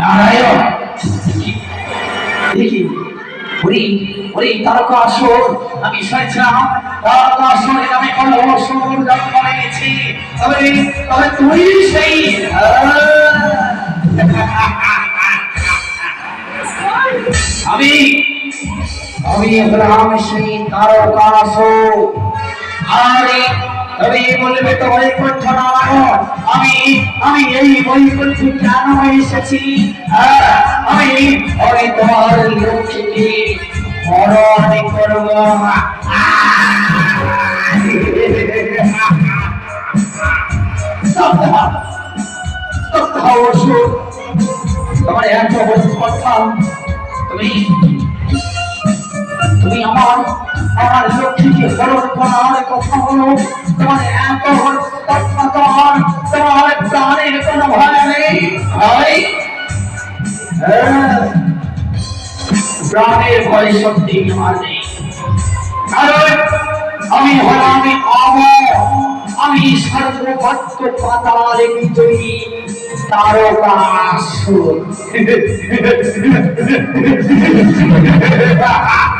নারায়ণ। দেখি ওরে ওরে তারকা আসর। আমি শুনেছিলাম, তারকা আসরে নামে কোনো অসুর জন্ম নিয়েছি তবে তবে তুই সেই আমি আমি হলাম সেই তারকা আসর। আরে তবে বলবে তো বৈকুণ্ঠ নারায়ণ আমি আমি এই বৈকুণ্ঠে কেন এসেছি। হ্যাঁ, আমি আমি তোমার লক্ষ্মীকে হরণ করব। তোমার এত কথা তুমি তুমি আমার আমার লক্ষ্মীকে করার কথা হলো তোমার এত তোমার তোমার প্রাণের কোনো ভয় নেই। হ্যাঁ, কারণ আমি আমি সর্বভক্ত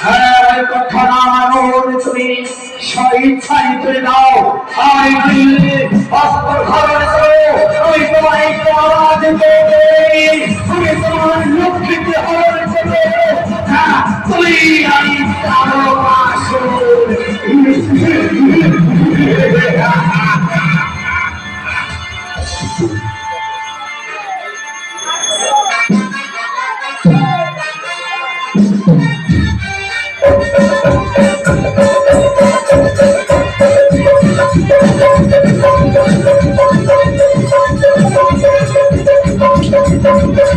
হ্যাঁ কথা না মানোর তুমি। স্বেচ্ছায় তুলে দাও। আর নইলে অস্ত্র ধারণ করো। আমি তোমায় আওয়াজ দেবে তুমি তোমার লক্ষ্মীকে হরণ করবে হ্যাঁ তুমি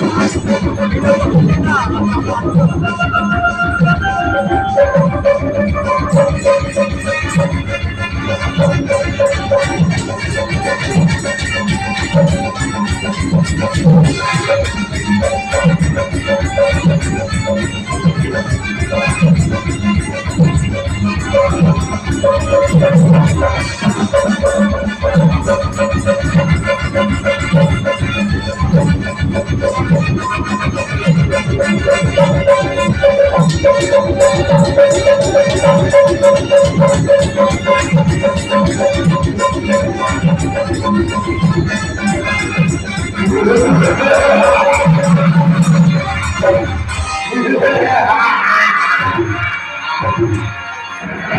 নারায়ণ হ্যাঁ।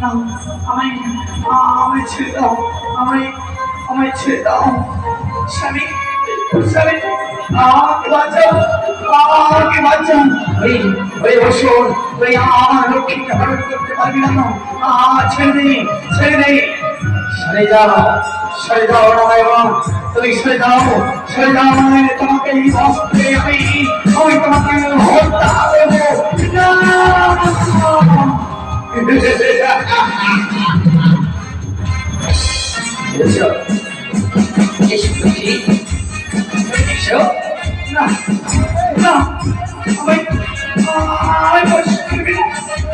না আমায় আমায় ছেড়ে দাও। আমায় আমায় ছেড়ে দাও। স্বামী স্বামী, আমাকে বাঁচাও। আমাকে বাঁচাও। ওই ওই অসুর, তুই আমার লক্ষ্মীকে হরণ করতে পারবি না। ছেড়ে দে ছেড়ে দে। সরে যাও। সরে যাও, রামায়ণ। তুমি সরে যাও। সরে যাও তোমাকে এই এসো এসো লক্ষ্মী এসো না না আমায় আমায় বস করবি না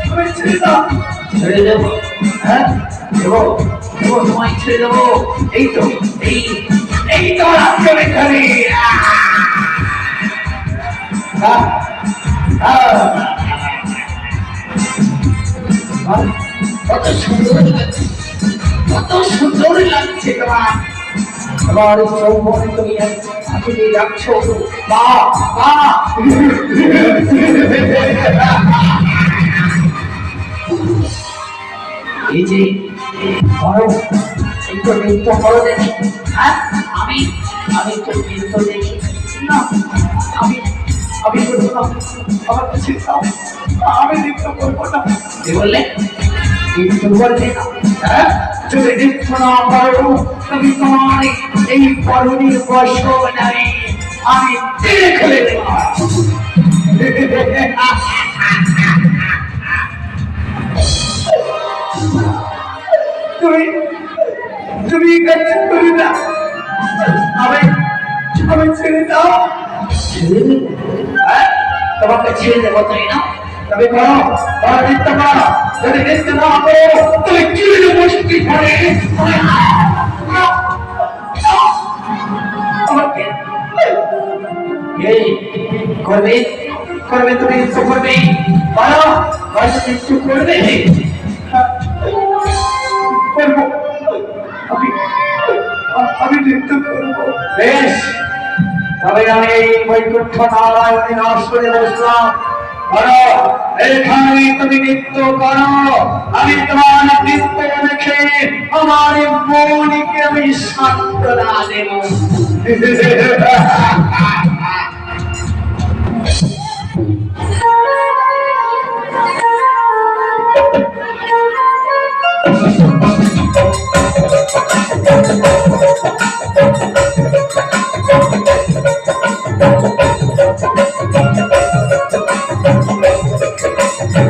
আমায় ছেড়ে দাও ছেড়ে দেবো হ্যাঁ দেবো দেবো তোমায় ছেড়ে দেবো এই তো এই এই তো রাজ্যের এখানে আহ! আহ! আহ! কত সুন্দর কত সুন্দর লাগছে তোমার। আমার চৌম্বনে তুমি আঁকিয়ে রাখছ মা মা। এই যে নৃত্য করো দেখি। হ্যাঁ আমি আমি তো দেখি। না, আমি আমি করব না আমার কাছে দাও আমি নৃত্য করব না। কি বললে? হ্যাঁ? যদি নৃত্য না তুমি তুমি তুমি কাছে আমি আমি ছেড়ে দাও? তোমাকে ছেড়ে দেবো, তাই না? তবে করো যদি নৃত্য না করো, তুমি কি করে আমাকে এই আমি আমি করব। বেশ। তবে আমি এই বৈকুণ্ঠ নারায়ণী নস্করে বসলাম করো এখানে তুমি নৃত্য করো। আমি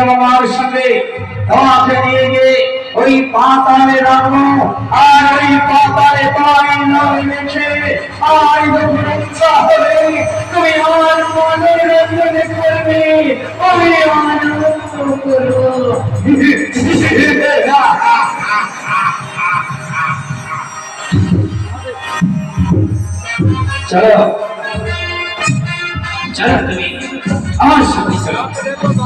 নিয়ে যাব সঙ্গে তোমাকে নিয়ে গিয়ে ওই পাতালে রাখব। আর ওই পাতালে তোমার নাম লিখে আর যখন ইচ্ছা হবে তুমি আমার মনোরঞ্জন করবে। আমি আনন্দ করব। চলো। চলো। তুমি। আমার সঙ্গে চলো।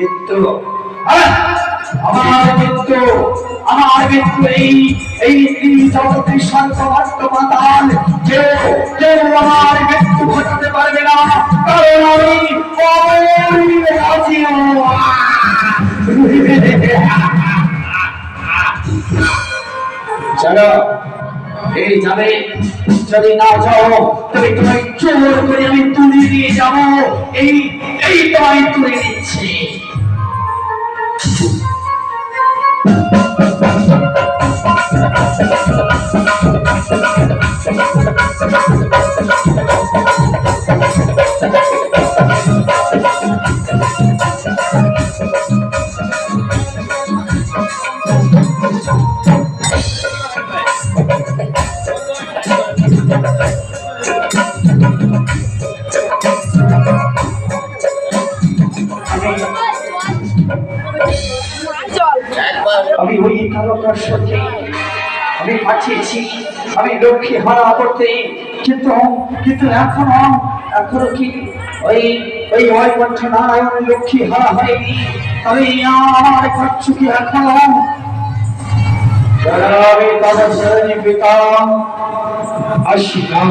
মৃত্যু আমার মৃত্যু আমার মৃত্যু এই এই জগতের সর্বভট্ট মাতাল। কেউ কেউ আমার মৃত্যু ঘটাতে পারবে না, কারণ আমি চলো। এই যাবে, যদি না যাও, তবে তোমায় জোর করে আমি তুলে নিয়ে যাব। এই এই তোমায় তুলে নিচ্ছি। আমি ওই কারণটার সাথে আমি পাঠিয়েছি আমি লক্ষ্মী হারা করতে, কিন্তু কিন্তু এখনও এখনও কি ওই ওই বৈকুণ্ঠ নারায়ণ লক্ষ্মী হারা হয়নি? আমি আমার কাছে কি এখনও? আমি তাদের শ্রেণি পিতা আশীর্বাদ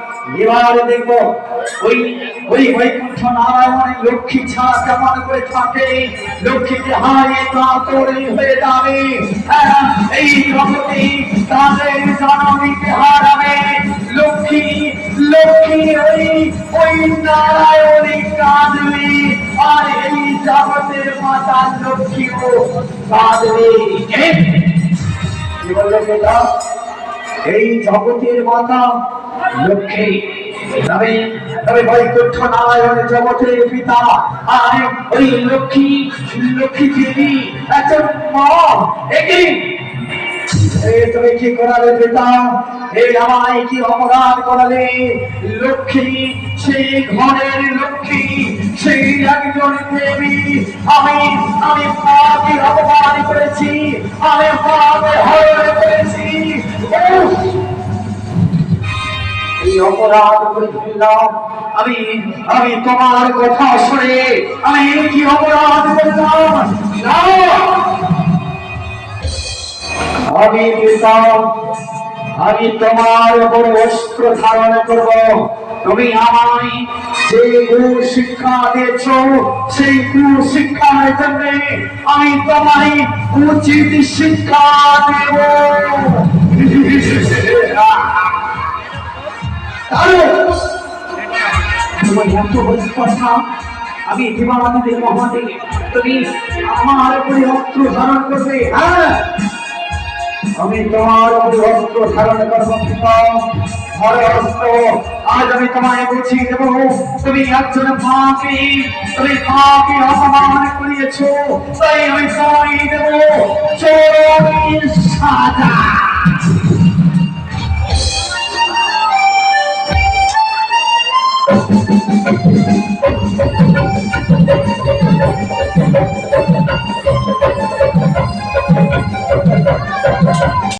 এবার দেখব ওই ওই বৈকুণ্ঠ নারায়ণের লক্ষ্মী ছাড়া কেমন করে থাকে? লক্ষ্মীকে হারিয়ে কাতরে হয়ে যাবে। হ্যাঁ, এই জগতে তাদের জননীকে হারাবে। লক্ষ্মী লক্ষ্মী ওই ওই নারায়ণী কাঁদবে আর এই জগতের মাতা লক্ষ্মীও কাঁদবে কি? বলল এই জগতের মাতা লক্ষ্মী কি করালে পিতা? এই আমায় কি অপরাধ করালে? লক্ষ্মী, সেই ঘরের লক্ষ্মী, সেই একজন দেবী। আমি আমি অপমান করেছি। আমি হরণ আমি তোমার কথা শুনে আমি কি অপরাধ করলাম? না আমি আমি তোমার উপর অস্ত্র ধারণ করব। তুমি আমায় যে গু শিক্ষা দিয়েছ, সেই গু শিক্ষার জন্য আমি তোমায় উচিত শিক্ষা দেব। আমি দিবারাত্রির মহাদেব, তুমি আমার উপরে অস্ত্র ধারণ করবে। হ্যাঁ! আমি তোমার উপরে অস্ত্র ধারণ করব ঘরে অস্ত্র আজ আমি তোমায় বুঝিয়ে দেবো, তুমি একজন তুমি মাকে অপমান করিয়েছো, তাই আমি তোমায় দেবো। সাজা Thank you.